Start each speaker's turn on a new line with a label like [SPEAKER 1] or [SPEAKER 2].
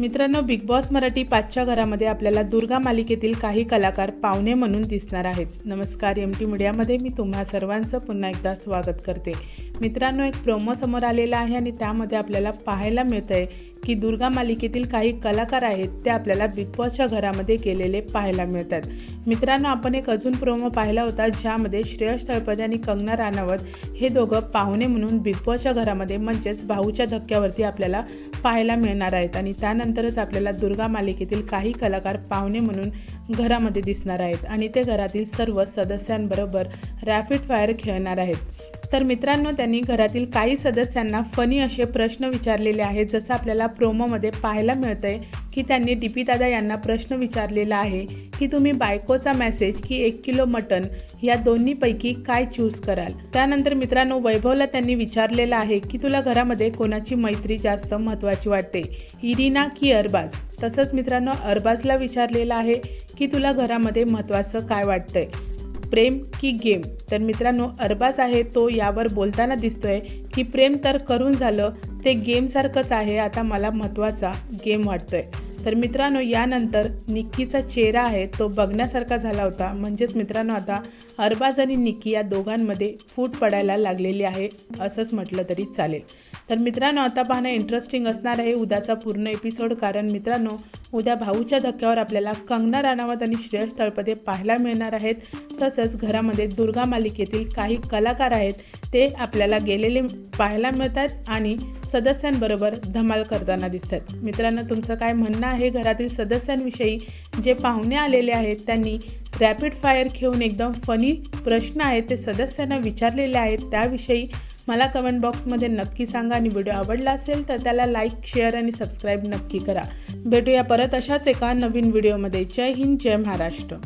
[SPEAKER 1] मित्रांनो big boss Marathi पाचच्या घरामध्ये आपल्याला दुर्गा मालिकेतील काही कलाकार पाहुणे म्हणून दिसणार आहेत. नमस्कार एम टी मीडियामध्ये मी तुम्हा सर्वांचं पुन्हा एकदा स्वागत करते. मित्रांनो एक प्रोमो समोर आलेला आहे आणि त्यामध्ये आपल्याला पाहायला मिळतं आहे की दुर्गा मालिकेतील काही कलाकार आहेत ते आपल्याला बिग बॉसच्या घरामध्ये गेलेले पाहायला मिळतात. मित्रांनो आपण एक अजून प्रोमो पाहिला होता ज्यामध्ये श्रेयस तळपदे आणि कंगना राणावत हे दोघं पाहुणे म्हणून बिग बॉसच्या घरामध्ये म्हणजेच भाऊच्या धक्क्यावरती आपल्याला पाहायला मिळणार आहेत. आणि त्यानंतरच आपल्याला दुर्गा मालिकेतील काही कलाकार पाहुणे म्हणून घरामध्ये दिसणार आहेत. आणि ते घरातील सर्व सदस्यांबरोबर रॅपिड फायर खेळणार आहेत. तर मित्रांनो त्यांनी घरातील काही सदस्यांना फनी असे प्रश्न विचारलेले आहेत जसं आपल्याला प्रोमोमध्ये पाहायला मिळतं आहे की त्यांनी डी पी दादा यांना प्रश्न विचारलेला आहे की तुम्ही बायकोचा मेसेज की एक किलो मटन या दोन्हीपैकी काय चूज कराल? त्यानंतर मित्रांनो वैभवला त्यांनी विचारलेलं आहे की तुला घरामध्ये कोणाची मैत्री जास्त महत्त्वाची वाटते? इरिना की अरबाज? तसंच मित्रांनो अरबाजला विचारलेलं आहे की तुला घरामध्ये महत्त्वाचं काय वाटतंय? प्रेम की गेम. तर मित्रांनो अरबाज आहे तो यावर बोलताना दिसतोय की प्रेम तर करून झालं ते गेमसारखंच आहे आता मला महत्त्वाचा गेम वाटतोय. तर मित्रांनो यानंतर निक्कीचा चेहरा आहे तो बघण्यासारखा झाला होता. म्हणजेच मित्रांनो आता अरबाज आणि निक्की या दोघांमध्ये फूट पडायला लागलेली आहे असंच म्हटलं तरी चालेल. तर मित्रांनो आता पाहणं इंटरेस्टिंग असणार आहे उद्याचा पूर्ण एपिसोड कारण मित्रांनो उद्या भाऊच्या धक्क्यावर आपल्याला कंगना राणावत आणि श्रेयस तळपदे पाहायला मिळणार आहेत. तसंच घरामध्ये दुर्गा मालिकेतील काही कलाकार आहेत ते आपल्याला गेलेले पाहायला मिळतात आणि सदस्यांबरोबर धमाल करताना दिसतात. मित्रांनो तुमचं काय म्हणणं आहे? घरातील सदस्यांविषयी जे पाहुणे आलेले आहेत त्यांनी रॅपिड फायर घेऊन एकदम फनी प्रश्न आहेत ते सदस्यांना विचारलेले आहेत. त्याविषयी मला कमेंट बॉक्समध्ये नक्की सांगा आणि व्हिडिओ आवडला असेल तर त्याला लाईक शेअर आणि सबस्क्राईब नक्की करा. भेटूया परत अशाच एका नवीन व्हिडिओमध्ये जय हिंद जय महाराष्ट्र.